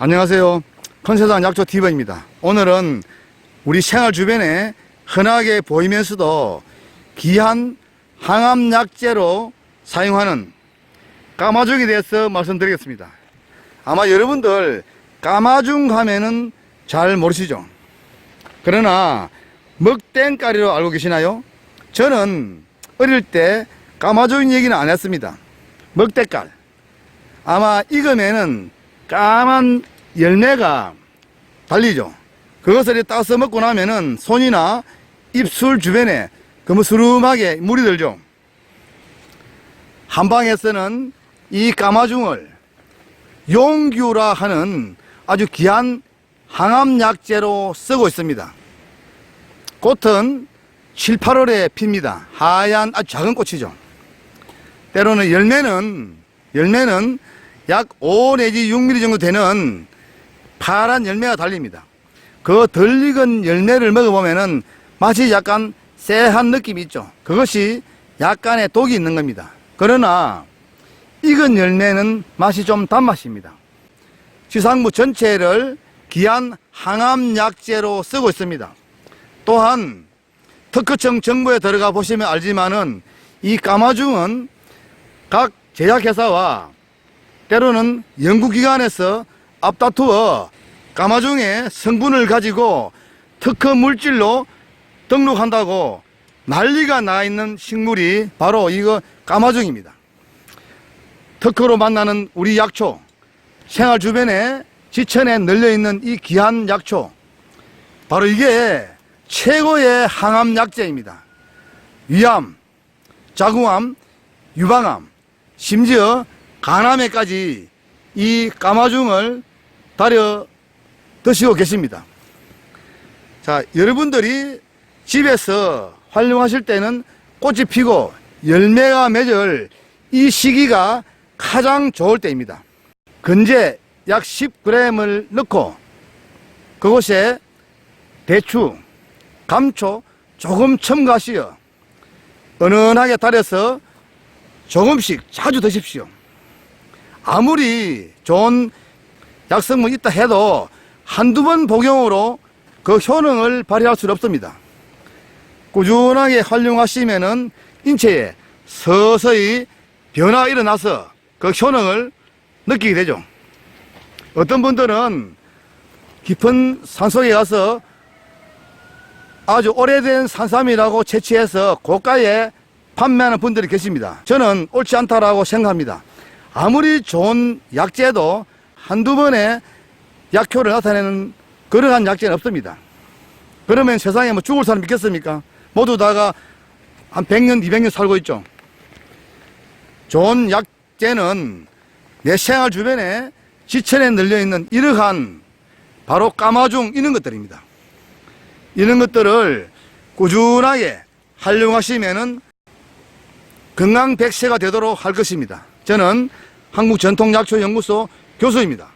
안녕하세요. 컨세상 약초 티버입니다. 오늘은 우리 생활 주변에 흔하게 보이면서도 귀한 항암 약재로 사용하는 까마죽에 대해서 말씀드리겠습니다. 아마 여러분들 까마중 하면은 잘 모르시죠? 그러나 먹땡가리로 알고 계시나요? 저는 어릴 때 까마죽 얘기는 안 했습니다. 먹대깔. 아마 익으면은 까만 열매가 달리죠. 그것을 따서 먹고 나면은 손이나 입술 주변에 거무스름하게 물이 들죠. 한방에서는 이 까마중을 용규라 하는 아주 귀한 항암약재로 쓰고 있습니다. 꽃은 7, 8월에 핍니다. 하얀 아주 작은 꽃이죠. 때로는 열매는 열매는 약 5 내지 6mm 정도 되는 파란 열매가 달립니다. 그 덜 익은 열매를 먹어보면은 맛이 약간 쎄한 느낌이 있죠. 그것이 약간의 독이 있는 겁니다. 그러나 익은 열매는 맛이 좀 단맛입니다. 지상부 전체를 귀한 항암약재로 쓰고 있습니다. 또한 특허청 정보에 들어가 보시면 알지만은 이 까마중은 각 제약회사와 때로는 연구기관에서 앞다투어 까마중의 성분을 가지고 특허 물질로 등록한다고 난리가 나 있는 식물이 바로 이거 까마중입니다. 특허로 만나는 우리 약초, 생활 주변에 지천에 널려 있는 이 귀한 약초, 바로 이게 최고의 항암 약재입니다. 위암, 자궁암, 유방암, 심지어 간암에까지 이 까마중을 달여 드시고 계십니다. 자, 여러분들이 집에서 활용하실 때는 꽃이 피고 열매가 맺을 이 시기가 가장 좋을 때입니다. 건제 약 10g을 넣고 그곳에 대추, 감초 조금 첨가하시어 은은하게 달여서 조금씩 자주 드십시오. 아무리 좋은 약성분 있다 해도 한두 번 복용으로 그 효능을 발휘할 수는 없습니다. 꾸준하게 활용하시면은 인체에 서서히 변화가 일어나서 그 효능을 느끼게 되죠. 어떤 분들은 깊은 산속에 가서 아주 오래된 산삼이라고 채취해서 고가에 판매하는 분들이 계십니다. 저는 옳지 않다라고 생각합니다. 아무리 좋은 약재도 한두 번에 약효를 나타내는 그러한 약재는 없습니다. 그러면 세상에 뭐 죽을 사람 있겠습니까? 모두 다가 한 100년, 200년 살고 있죠. 좋은 약재는 내 생활 주변에 지천에 널려있는 이러한 바로 까마중 이런 것들입니다. 이런 것들을 꾸준하게 활용하시면은 건강 백세가 되도록 할 것입니다. 저는 한국전통약초연구소 교수입니다.